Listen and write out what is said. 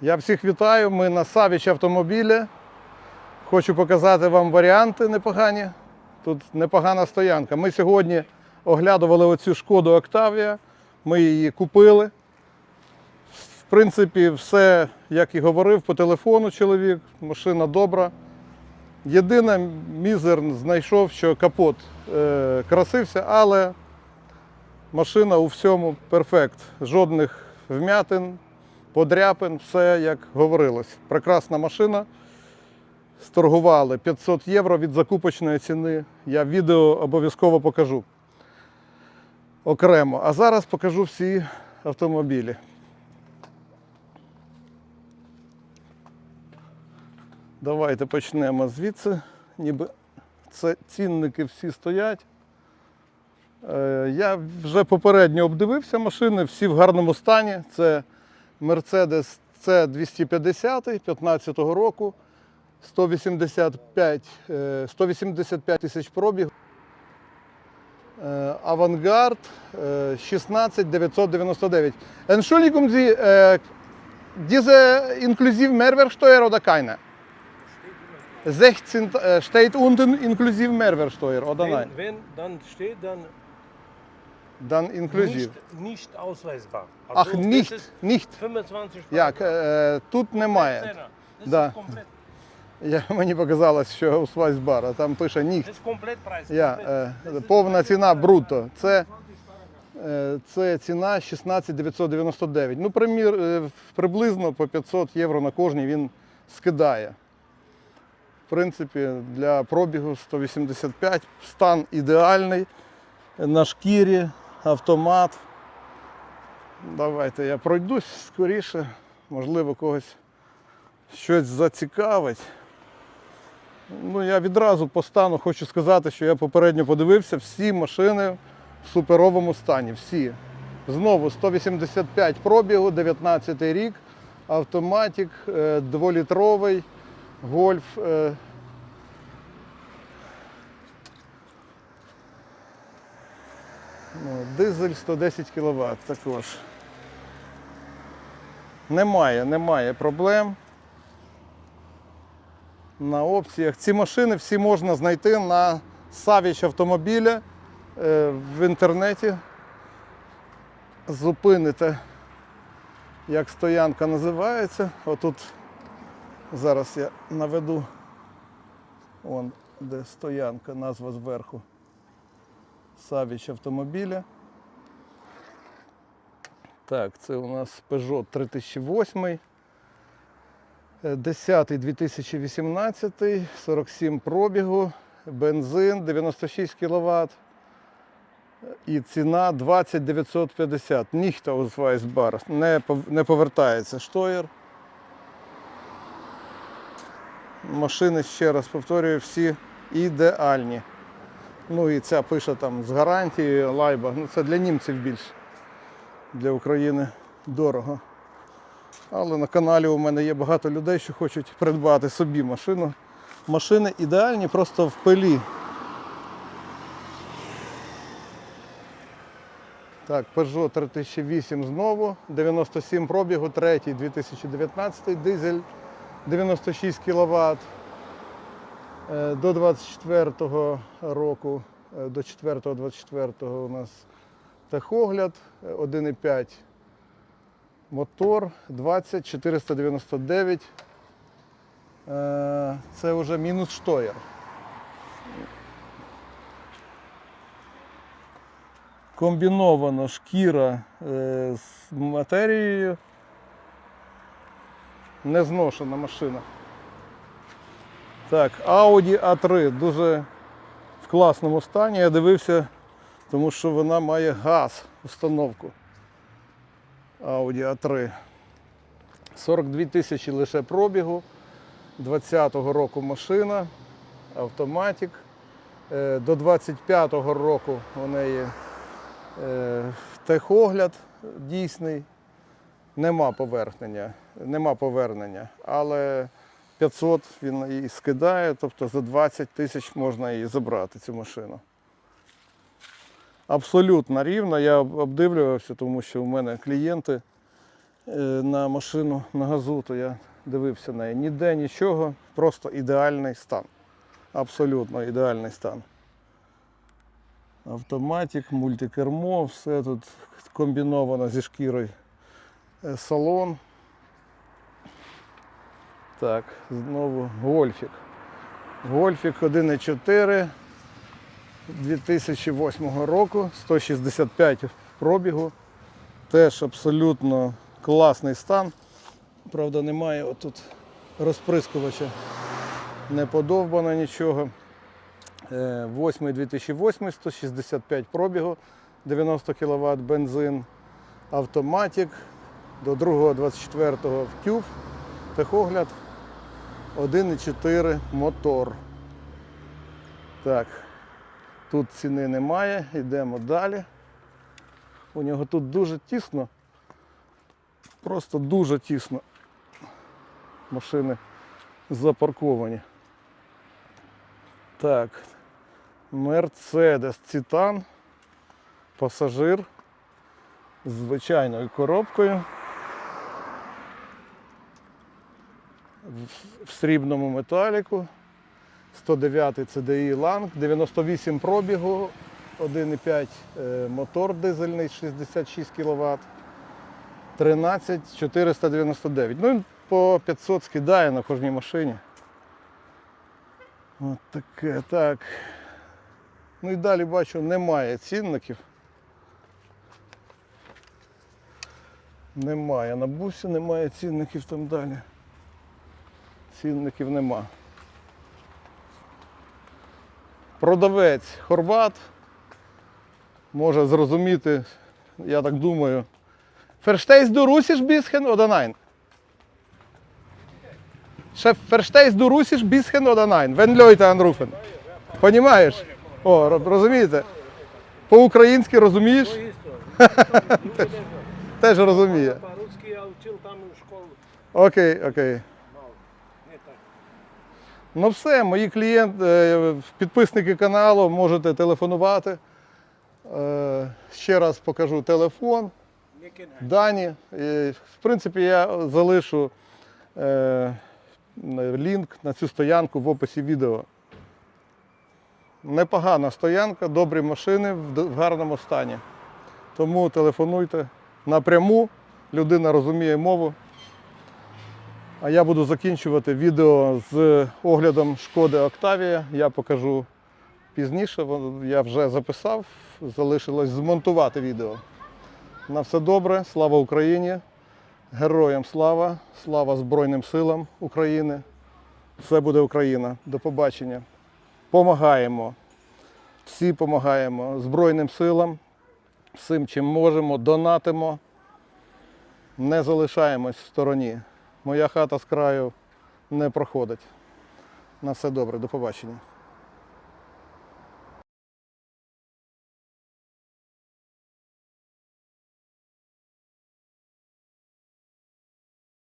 Я всіх вітаю. Ми на Савіч автомобілі. Хочу показати вам варіанти непогані. Тут непогана стоянка. Ми сьогодні оглядували оцю шкоду Октавія. Ми її купили. В принципі, все, як і говорив, по телефону чоловік, машина добра. Єдине, мізер знайшов, що капот е, красився, але машина у всьому перфект. Жодних вмятин, подряпин, все як говорилось. Прекрасна машина. Сторгували 500 євро від закупочної ціни. Я відео обов'язково покажу окремо. А зараз покажу всі автомобілі. Давайте почнемо звідси. Ніби це цінники всі стоять. Е, Я вже попередньо обдивився машини, всі в гарному стані. Це Mercedes C250 15 року, 185, е, 185 тисяч пробіг. Е, Авангард е, 16 999. Entschuldigung Sie, äh, diese inklusive Mehrwertsteuer oder keine? 16 äh, steht unten inklusive Mehrwertsteuer oder nein? Wenn, wenn dann steht dann Dann inklusive. nicht, nicht ausweisbar. Ach, nicht, nicht. 25 Ja, к- е, тут немає. Да. Я, мені показалось, що у Свайсбара, там пише ніхт. Я, е, повна ціна бруто. Це, е, це ціна 16 999. Ну, примір, е, приблизно по 500 євро на кожній він скидає. В принципі, для пробігу 185, стан ідеальний, на шкірі, автомат. Давайте я пройдусь скоріше, можливо, когось щось зацікавить. Ну, я відразу по стану хочу сказати, що я попередньо подивився, всі машини в суперовому стані. Всі. Знову 185 пробігу, 19 рік, автоматик, е, дволітровий, гольф. е, Ну, дизель 110 кВт також. Немає, немає проблем на опціях. Ці машини всі можна знайти на Савіч автомобіля е, в інтернеті. Зупините, як стоянка називається. Отут зараз я наведу, вон де стоянка, назва зверху. Савіч автомобіля. Так, це у нас Peugeot 3008. 10 2018, 47 пробігу, бензин 96 кВт і ціна 20 950. Ніхто. Не, пов- не повертається штоєр. Машини, ще раз повторюю, всі ідеальні. Ну і ця пише там з гарантією лайба. Ну це для німців більше. Для України дорого. Але на каналі у мене є багато людей, що хочуть придбати собі машину. Машини ідеальні, просто в пилі. Так, Peugeot 3008 знову, 97 пробігу, третій 2019 дизель, 96 кВт. До 24-го року, е, до 4-го, 24-го у нас техогляд, е, 1,5 Мотор 20499. Е, Це вже мінус штоєр. Комбіновано шкіра е, з матерією. Незношена машина. Так, Audi A3 дуже в класному стані. Я дивився, тому що вона має газ установку. Audi A3. 42 тисячі лише пробігу. 20-го року машина, автоматик. Е, До 25-го року у неї е, техогляд дійсний. Нема повернення, нема повернення, але 500 він її скидає, тобто за 20 тисяч можна її забрати, цю машину. Абсолютно рівно. Я обдивлювався, тому що у мене клієнти е, на машину на газу, то я дивився на неї. Ніде нічого, просто ідеальний стан. Абсолютно ідеальний стан. Автоматик, мультикермо, все тут комбіновано зі шкірою. Е, Салон. Так, знову гольфік. Гольфік 1.4 2008 року, 165 пробігу. Теж абсолютно класний стан. Правда, немає отут розприскувача. Не подовбано нічого. Е, 8 2008, 165 пробігу, 90 кВт бензин, автоматик. До 2 24 в тюф, техогляд 1,4 мотор. Так, тут ціни немає, йдемо далі. У нього тут дуже тісно, просто дуже тісно. Машини запарковані. Так, Мерседес Цитан, пасажир з звичайною коробкою. В- срібному металіку. 109 CDI Lang, 98 пробігу, 1,5 е, мотор дизельний 66 кВт, 13 499. Ну, по 500 скидає на кожній машині. От таке, так. Ну і далі бачу, немає цінників. Немає на бусі, немає цінників там далі. Цінників нема. Продавець хорват може зрозуміти, я так думаю. Du Russisch bisschen oder nein? Chef, verstehst du Russisch bisschen oder nein? Wenn Понімаєш? О, розумієте? По-українськи розумієш? Теж розуміє. По-русски я учил там в школу. Окей, окей. Ну все, мої клієнти, е, підписники каналу, можете телефонувати. Е, Ще раз покажу телефон, дані. В принципі, я залишу е, лінк на цю стоянку в описі відео. Непогана стоянка, добрі машини в гарному стані. Тому телефонуйте напряму, людина розуміє мову. А я буду закінчувати відео з оглядом шкоди Октавія. Я покажу пізніше. Я вже записав, залишилось змонтувати відео. На все добре, слава Україні! Героям слава, слава Збройним силам України. Все буде Україна. До побачення. Помагаємо. Всі допомагаємо Збройним силам, всім, чим можемо, донатимо, не залишаємось в стороні. Моя хата з краю не проходить. На все добре, до побачення.